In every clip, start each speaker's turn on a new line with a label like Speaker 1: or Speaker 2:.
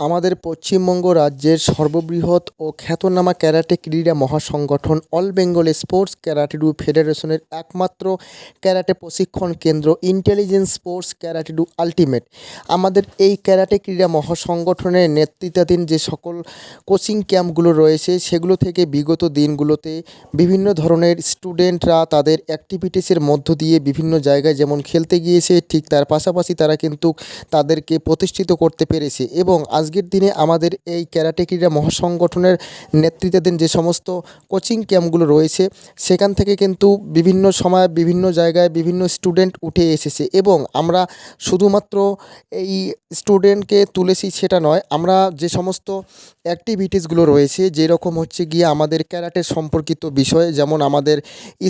Speaker 1: আমাদের পশ্চিমবঙ্গ রাজ্যের সর্ববৃহৎ ও খ্যাতনামা ক্যারাটে ক্রীড়া মহাসংগঠন all Bengal sports karate do ফেডারেশনের একমাত্র ক্যারাটে প্রশিক্ষণ কেন্দ্র ইন্টেলিজেন্স স্পোর্টস ক্যারাটেডু আলটিমেট। আমাদের এই ক্যারাটে ক্রীড়া মহাসংগঠনের নেতৃত্বাধীন যে সকল কোচিং ক্যাম্পগুলো রয়েছে, সেগুলো থেকে বিগত দিনগুলোতে বিভিন্ন ধরনের স্টুডেন্টরা তাদের অ্যাক্টিভিটিসের মধ্য দিয়ে বিভিন্ন জায়গায় যেমন খেলতে গিয়েছে, ঠিক তার পাশাপাশি তারা কিন্তু তাদেরকে প্রতিষ্ঠিত করতে পেরেছে এবং আজকের দিনে আমাদের এই ক্যারাটে ক্রীড়া মহাসংগঠনের নেতৃত্বাধীন যে সমস্ত কোচিং ক্যাম্পগুলো রয়েছে, সেখান থেকে কিন্তু বিভিন্ন সময় বিভিন্ন জায়গায় বিভিন্ন স্টুডেন্ট উঠে এসেছে এবং আমরা শুধুমাত্র এই স্টুডেন্টকে তুলেছি সেটা নয়, আমরা যে সমস্ত অ্যাক্টিভিটিসগুলো রয়েছে, যেরকম হচ্ছে গিয়ে আমাদের ক্যারাটে সম্পর্কিত বিষয়, যেমন আমাদের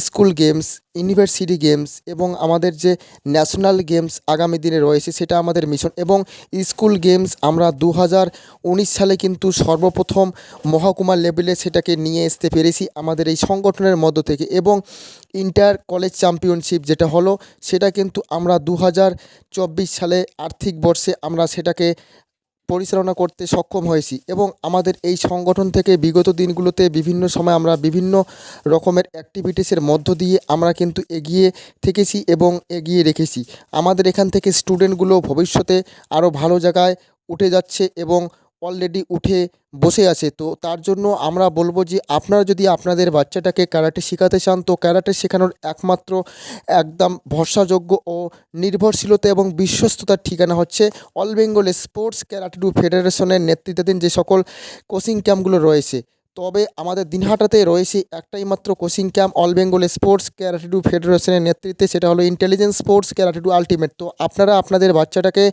Speaker 1: স্কুল গেমস ইউনিভার্সিটি গেমস এবং আমাদের যে ন্যাশনাল গেমস আগামী দিনে রয়েছে সেটা আমাদের মিশন এবং স্কুল গেমস আমরা দু উনিশ সালে কিন্তু সর্বপ্রথম মহকুমা লেভেলে সেটাকে নিয়ে আসতে পেরেছি আমাদের এই সংগঠনের মধ্য থেকে এবং ইন্টার কলেজ চ্যাম্পিয়নশিপ যেটা হলো সেটা কিন্তু আমরা দু হাজার চব্বিশ সালে আর্থিক বর্ষে আমরা সেটাকে পরিচালনা করতে সক্ষম হয়েছি এবং আমাদের এই সংগঠন থেকে বিগত দিনগুলোতে বিভিন্ন সময় আমরা বিভিন্ন রকমের অ্যাক্টিভিটিসের মধ্য দিয়ে আমরা কিন্তু এগিয়ে থেকেছি এবং এগিয়ে রেখেছি। আমাদের এখান থেকে স্টুডেন্টগুলো ভবিষ্যতে আরও ভালো জায়গায় উঠে যাচ্ছে এবং অলরেডি উঠে বসে আছে। তো তার জন্য আমরা বলব যে, আপনারা যদি আপনাদের বাচ্চাটাকে ক্যারাটে শেখাতে চান, তো ক্যারাটে শেখানোর একমাত্র একদম ভরসাযোগ্য ও নির্ভরশীলতা এবং বিশ্বস্ততার ঠিকানা হচ্ছে all Bengal sports karate karate do ফেডারেশনের নেতৃত্বাধীন যে সকল কোচিং ক্যাম্পগুলো রয়েছে। তবে আমাদের দিনহাটাতে রয়েছে একটাই মাত্র coaching camp all Bengal sports karate do ফেডারেশনের নেতৃত্বে, সেটা হলো ইন্টেলিজেন্স স্পোর্টস ক্যারাটেডু আলটিমেট তো আপনারা আপনাদের বাচ্চাটাকে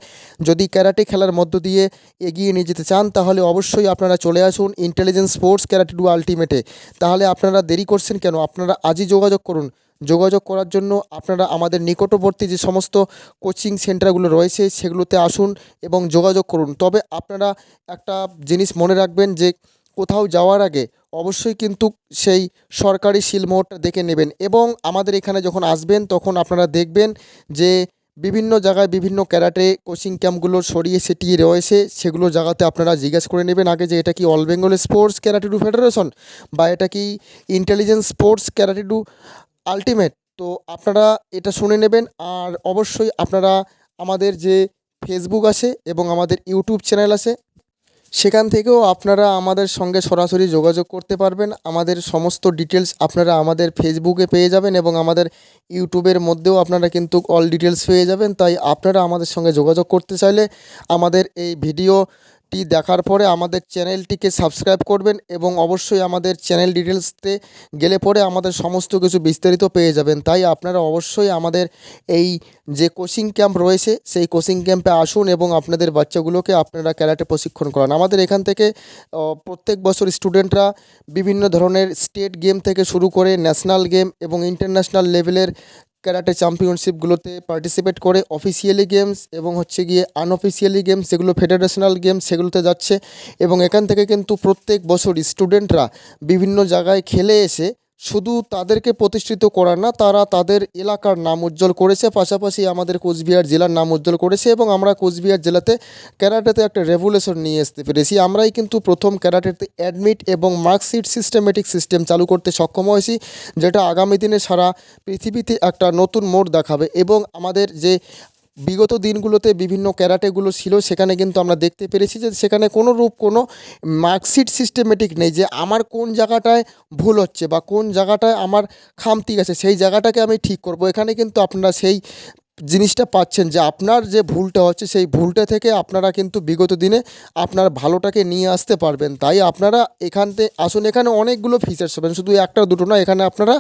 Speaker 1: যদি ক্যারাটে খেলার মধ্য দিয়ে এগিয়ে নিয়ে যেতে চান, তাহলে অবশ্যই আপনারা চলে আসুন ইন্টেলিজেন্স স্পোর্টস ক্যারাটেডু আলটিমেটে তাহলে আপনারা দেরি করছেন কেন? আপনারা আজই যোগাযোগ করুন। যোগাযোগ করার জন্য আপনারা আমাদের নিকটবর্তী যে সমস্ত কোচিং সেন্টারগুলো রয়েছে, সেগুলোতে আসুন এবং যোগাযোগ করুন। তবে আপনারা একটা জিনিস মনে রাখবেন যে কোথাও যাওয়ার আগে অবশ্যই কিন্তু সেই সরকারি সিলমোহরটা দেখে নেবেন। এবং আমাদের এখানে যখন আসবেন, তখন আপনারা দেখবেন যে বিভিন্ন জায়গায় বিভিন্ন ক্যারাটে কোচিং ক্যাম্পগুলো সরিয়ে ছিটিয়ে রয়েছে। সেগুলো জায়গাতে আপনারা জিজ্ঞেস করে নেবেন আগে যে এটা কি all Bengal sports karate do federation বা এটা কি ইন্টেলিজেন্স স্পোর্টস ক্যারাটেডু আলটিমেট? তো আপনারা এটা শুনে নেবেন। আর অবশ্যই আপনারা আমাদের যে ফেসবুক আছে এবং আমাদের ইউটিউব চ্যানেল আছে সেখান থেকেও আপনারা আমাদের সঙ্গে সরাসরি যোগাযোগ করতে পারবেন। আমাদের সমস্ত ডিটেলস আপনারা আমাদের ফেসবুকে পেয়ে যাবেন এবং আমাদের ইউটিউবের মধ্যেও আপনারা কিন্তু অল ডিটেলস পেয়ে যাবেন। তাই আপনারা আমাদের সঙ্গে যোগাযোগ করতে চাইলে আমাদের এই ভিডিওটি দেখার পরে আমাদের চ্যানেলটিকে সাবস্ক্রাইব করবেন এবং অবশ্যই আমাদের চ্যানেল ডিটেলসতে গেলে পরে আমাদের সমস্ত কিছু বিস্তারিত পেয়ে যাবেন। তাই আপনারা অবশ্যই আমাদের এই যে কোচিং ক্যাম্প রয়েছে, সেই কোচিং ক্যাম্পে আসুন এবং আপনাদের বাচ্চাগুলোকে আপনারা ক্যারাটে প্রশিক্ষণ করান। আমাদের এখান থেকে প্রত্যেক বছর স্টুডেন্টরা বিভিন্ন ধরনের স্টেট গেম থেকে শুরু করে ন্যাশনাল গেম এবং ইন্টারন্যাশনাল লেভেলের ক্যারাটে চ্যাম্পিয়নশিপগুলোতে পার্টিসিপেট করে অফিসিয়ালি গেমস এবং হচ্ছে গিয়ে আনঅফিসিয়ালি গেমস যেগুলো ফেডারেশনাল গেমস সেগুলোতে যাচ্ছে এবং এখান থেকে কিন্তু প্রত্যেক বছর স্টুডেন্টরা বিভিন্ন জায়গায় খেলে এসে শুধু তাদেরকে প্রতিষ্ঠিত করার না, তারা তাদের এলাকার নাম উজ্জ্বল করেছে, পাশাপাশি আমাদের কোচবিহার জেলার নাম উজ্জ্বল করেছে এবং আমরা কোচবিহার জেলাতে ক্যারাটেতে একটা রেভুলেশন নিয়ে আসতে পেরেছি। আমরাই কিন্তু প্রথম ক্যারাটেতে অ্যাডমিট এবং মার্কশিট সিস্টেমেটিক সিস্টেম চালু করতে সক্ষম হয়েছি, যেটা আগামী দিনে সারা পৃথিবীতে একটা নতুন মোড় দেখাবে এবং আমাদের যে বিগত দিনগুলোতে বিভিন্ন ক্যারাটেগুলো ছিল, সেখানে কিন্তু আমরা দেখতে পেরেছি যে সেখানে কোনো রূপ, কোনো মার্কশিট সিস্টেমেটিক নেই যে আমার কোন জায়গাটায় ভুল হচ্ছে বা কোন জায়গাটায় আমার খামতি আছে সেই জায়গাটাকে আমি ঠিক করব। এখানে কিন্তু আপনারা সেই জিনিসটা পাচ্ছেন যে আপনার যে ভুলটা হচ্ছে, সেই ভুলটা থেকে আপনারা কিন্তু বিগত দিনে আপনার ভালোটাকে নিয়ে আসতে পারবেন। তাই আপনারা এখানতে আসুন, এখানে অনেকগুলো ফিচার্স পাবেন। শুধু একটা দুটো না এখানে আপনারা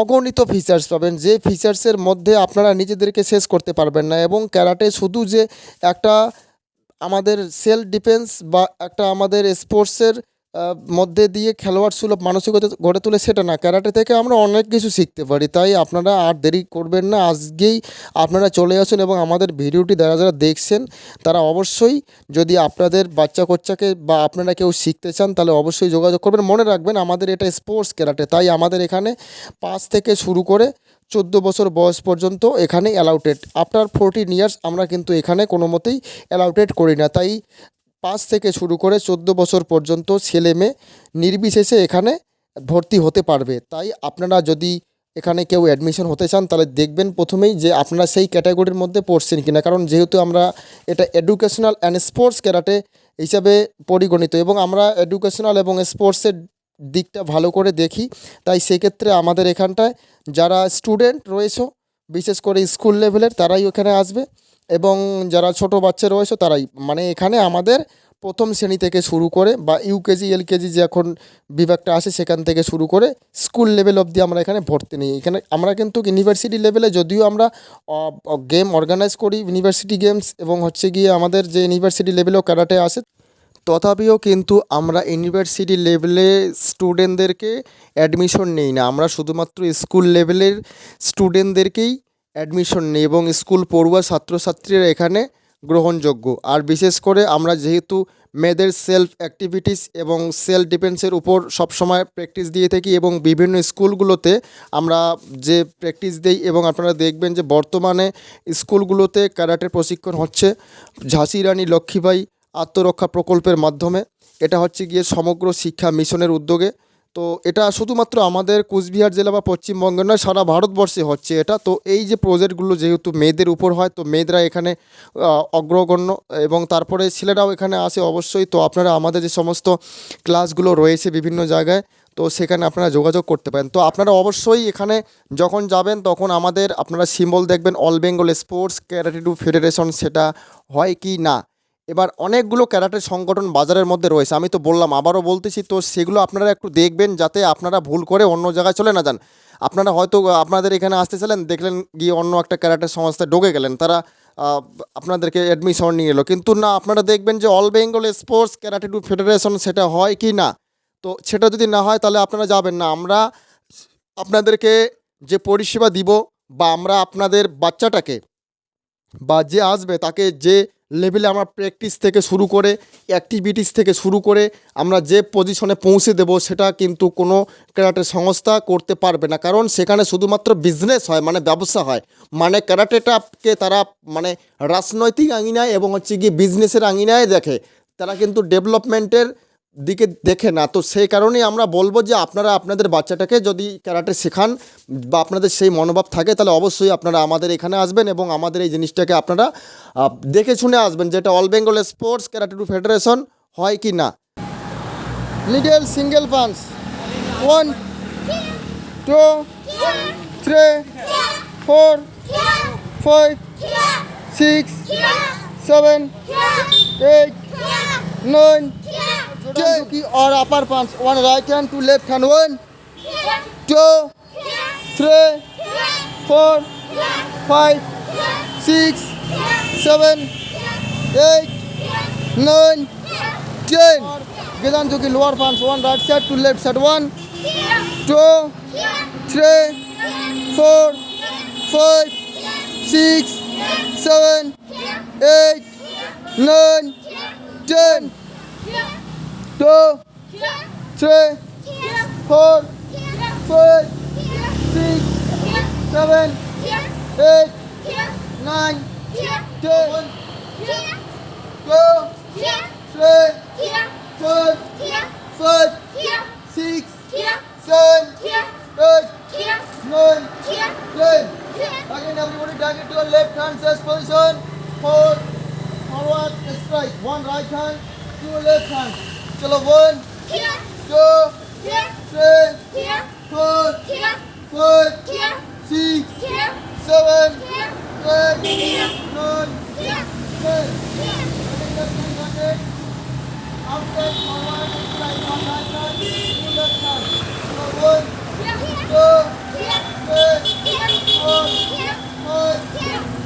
Speaker 1: অগণিত ফিচার্স পাবেন, যে ফিচার্সের মধ্যে আপনারা নিজেদেরকে শেষ করতে পারবেন না। এবং ক্যারাটে শুধু যে একটা আমাদের সেলফ ডিফেন্স বা একটা আমাদের স্পোর্টসের মধ্যে দিয়ে খেলোয়াড় সুলভ মানসিকতা গড়ে তোলে সেটা না। ক্যারাটে থেকে আমরা অনেক কিছু শিখতে পারি, তাই আপনারা আর দেরি করবেন না। আজকেই আপনারা চলে আসুন এবং আমাদের ভিডিওটি যারা যারা দেখছেন, তারা অবশ্যই যদি আপনাদের বাচ্চা কচ্চাকে বা আপনারা কেউ শিখতে চান, তাহলে অবশ্যই যোগাযোগ করবেন। মনে রাখবেন, আমাদের এটা স্পোর্টস ক্যারাটে, তাই আমাদের এখানে পাঁচ থেকে শুরু করে চোদ্দ বছর বয়স পর্যন্ত এখানে অ্যালাউটেড। আফটার ফোরটিন ইয়ার্স আমরা কিন্তু এখানে কোনো মতেই অ্যালাউটেড করি না। তাই পাঁচ থেকে শুরু করে চোদ্দ বছর পর্যন্ত ছেলে মেয়ে নির্বিশেষে এখানে ভর্তি হতে পারবে। তাই আপনারা যদি এখানে কেউ অ্যাডমিশন হতে চান, তাহলে দেখবেন প্রথমেই যে আপনারা সেই ক্যাটাগরির মধ্যে পড়ছেন কিনা। কারণ যেহেতু আমরা এটা এডুকেশনাল অ্যান্ড স্পোর্টস ক্যারাটে হিসাবে পরিগণিত এবং আমরা এডুকেশনাল এবং স্পোর্টসের দিকটা ভালো করে দেখি, তাই সেক্ষেত্রে আমাদের এখানটায় যারা স্টুডেন্ট রয়েছে, বিশেষ করে স্কুল লেভেলের তারাই ওখানে আসবে। এবং যারা ছোট বাচ্চা রয়েছে তারাই। মানে এখানে আমাদের প্রথম শ্রেণি থেকে শুরু করে বা ইউকেজি, এলকেজি যে এখন বিভাগটা আসে সেখান থেকে শুরু করে স্কুল লেভেল অবধি আমরা এখানে ভর্তি নিই। এখানে আমরা কিন্তু ইউনিভার্সিটি লেভেলে যদিও আমরা গেম অর্গানাইজ করি, ইউনিভার্সিটি গেমস এবং হচ্ছে গিয়ে আমাদের যে ইউনিভার্সিটি লেভেলেও ক্যারাটে আসে তথাপিও কিন্তু আমরা ইউনিভার্সিটি লেভেলে স্টুডেন্টদেরকে অ্যাডমিশন নেই না। আমরা শুধুমাত্র স্কুল লেভেলের স্টুডেন্টদেরকেই অ্যাডমিশন নিই এবং স্কুল পড়ুয়া ছাত্রছাত্রীরা এখানে গ্রহণযোগ্য। আর বিশেষ করে আমরা যেহেতু মেয়েদের সেলফ অ্যাক্টিভিটিস এবং সেলফ ডিফেন্সের উপর সবসময় প্র্যাকটিস দিয়ে থাকি এবং বিভিন্ন স্কুলগুলোতে আমরা যে প্র্যাকটিস দিই এবং আপনারা দেখবেন যে বর্তমানে স্কুলগুলোতে ক্যারাটের প্রশিক্ষণ হচ্ছে ঝাঁসি রানী লক্ষ্মীবাই আত্মরক্ষা প্রকল্পের মাধ্যমে। এটা হচ্ছে গিয়ে সমগ্র শিক্ষা মিশনের উদ্যোগে। তো এটা শুধুমাত্র আমাদের কুচবিহার জেলা বা পশ্চিমবঙ্গে নয়, সারা ভারতবর্ষে হচ্ছে এটা। তো এই যে প্রজেক্টগুলো যেহেতু মেয়েদের উপর হয়, তো মেয়েরা এখানে অগ্রগণ্য এবং তারপরে ছেলেরাও এখানে আসে অবশ্যই। তো আপনারা আমাদের যে সমস্ত ক্লাসগুলো রয়েছে বিভিন্ন জায়গায়, তো সেখানে আপনারা যোগাযোগ করতে পারেন। তো আপনারা অবশ্যই এখানে যখন যাবেন, তখন আমাদের আপনারা সিম্বল দেখবেন, all Bengal sports karate do federation সেটা হয় কি না। এবার অনেকগুলো ক্যারাটের সংগঠন বাজারের মধ্যে রয়েছে। আমি তো বললাম, আবারও বলতেছি, তো সেগুলো আপনারা একটু দেখবেন যাতে আপনারা ভুল করে অন্য জায়গায় চলে না যান। আপনারা হয়তো, আপনাদের এখানে আসতে চাইলেন, দেখলেন গিয়ে অন্য একটা ক্যারাটের সংস্থায় ঢুকে গেলেন। তারা আপনাদেরকে অ্যাডমিশন নিয়ে এলো। কিন্তু না, আপনারা দেখবেন যে all Bengal sports karate do federation সেটা হয় কি না? তো সেটা যদি না হয়, তাহলে আপনারা যাবেন না। আমরা আপনাদেরকে যে পরিষেবা দিব বা আমরা আপনাদের বাচ্চাটাকে বা যে আসবে, তাকে যে লেভেলে আমরা প্র্যাকটিস থেকে শুরু করে অ্যাক্টিভিটিস থেকে শুরু করে আমরা যে পজিশনে পৌঁছে দেব সেটা কিন্তু কোনো ক্যারাটে সংস্থা করতে পারবে না। কারণ সেখানে শুধুমাত্র বিজনেস হয় মানে ব্যবসা হয়। মানে ক্যারাটেটাকে তারা মানে রাজনৈতিক আঙিনায় এবং হচ্ছে গিয়ে বিজনেসের আঙিনায় দেখে। তারা কিন্তু ডেভেলপমেন্টের দিকে দেখে না। তো সেই কারণেই আমরা বলব যে আপনারা আপনাদের বাচ্চাটাকে যদি ক্যারাটে শেখান বা আপনাদের সেই মনোভাব থাকে, তাহলে অবশ্যই আপনারা আমাদের এখানে আসবেন এবং আমাদের এই জিনিসটাকে আপনারা দেখে শুনে আসবেন যেটা all Bengal sports karate do federation হয় কি না। Middle single punch one two three four five six seven eight nine Ten. Or upper punch. One right hand to left hand. One, two, three, four, five, six, seven, eight, nine, ten. Gedan Joki lower punch. One right side to left side. One, two, three, four, five, six, seven, eight, nine, ten. Two three four five six seven eight nine ten two three four five six seven eight nine ten Again, everybody target your left hand chest position. Four, forward, strike. One right hand, two left hand. চলো বোন Six, seven, eight, nine, ten. After forward, like one hand, two left hand. So one, two, three, four, five, six.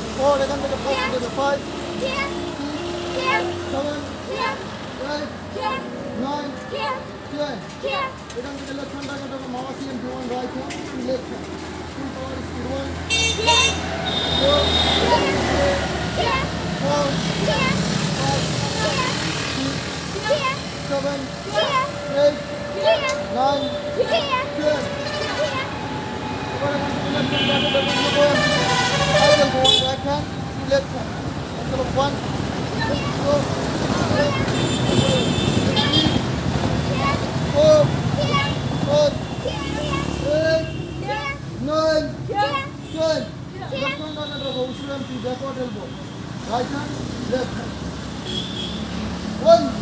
Speaker 2: four, এখান থেকে four থেকে five,
Speaker 3: here, here,
Speaker 2: seven,
Speaker 3: here,
Speaker 2: eight,
Speaker 3: here,
Speaker 2: nine,
Speaker 3: here,
Speaker 2: ten.
Speaker 3: here,
Speaker 2: এখান থেকে left hand রাখা যাবে মামা CM two one right hand to left hand to power speed one
Speaker 3: here,
Speaker 2: two
Speaker 3: here,
Speaker 2: four
Speaker 3: here,
Speaker 2: five
Speaker 3: here,
Speaker 2: six
Speaker 3: here,
Speaker 2: seven
Speaker 3: here,
Speaker 2: eight
Speaker 3: here,
Speaker 2: nine
Speaker 3: here,
Speaker 2: ten
Speaker 3: here,
Speaker 2: এবার এখান থেকে left hand রাখা যাবে still right hand to left hand. Instead Left hand on the elbow, should empty, backward elbow. Right hand, left hand. One.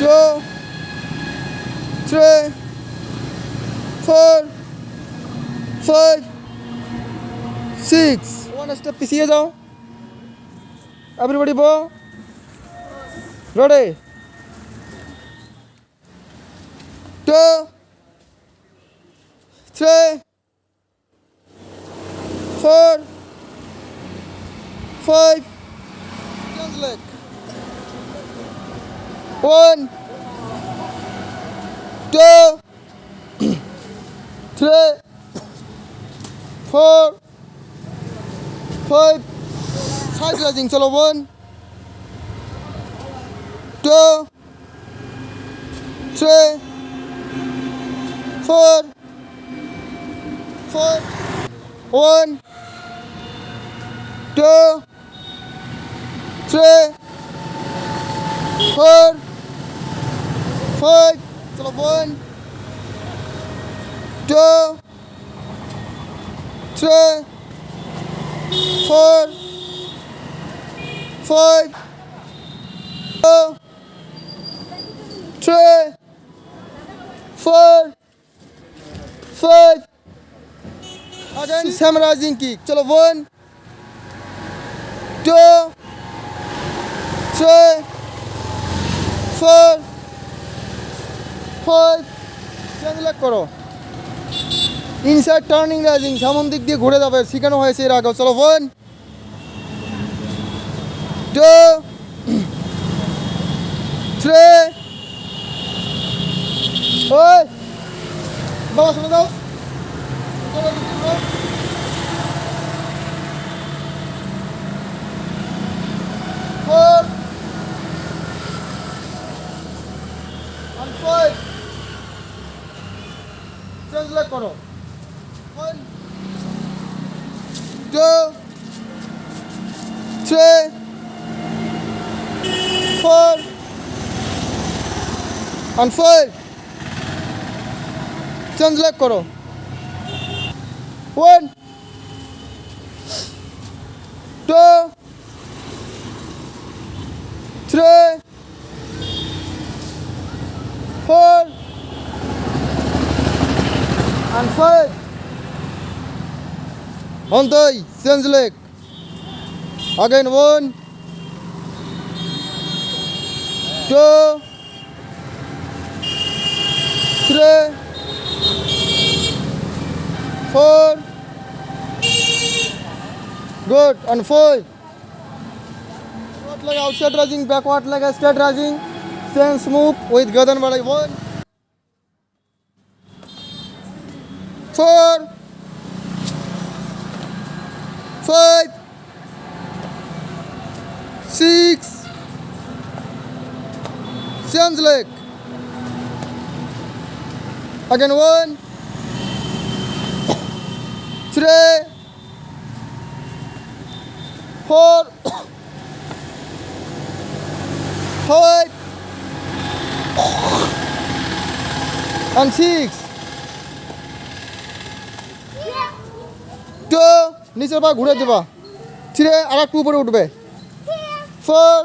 Speaker 2: two, three, four, five, six. One step পিছিয়ে যাও everybody bow ready two three four five, change leg. One, two, three, four, five, side raising. Chalo one, two, three, four, five, one, two, three, four, Fred, téléphone. Deux. Trois. Four. Five. Two. Three. Four. Five. Summarizing kick. Chalo, Four. Five, change leg করো। Inside turning rising সামন দিক দিয়ে ঘুরে যাবে শিখানো হয়েছে এর আগে চলো ওয়ান টু থ্রি ওই বাবা শুনে দাও। Four, and five. Leg করো one, two, three, four, and five. Leg করো one, On the change leg. Again one, two, three, four. Good. And five. Front leg outside rising, backward like leg straight rising. Stance move with Gadan Badai. One, four, five, six, seven leg. Again one, three, four, five, and six. নিচের পা ঘুরে দেবা। ছিঁড়ে আর একটু উপরে উঠবে। Four.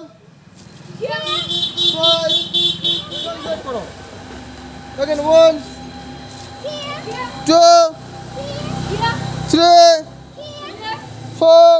Speaker 2: One two three four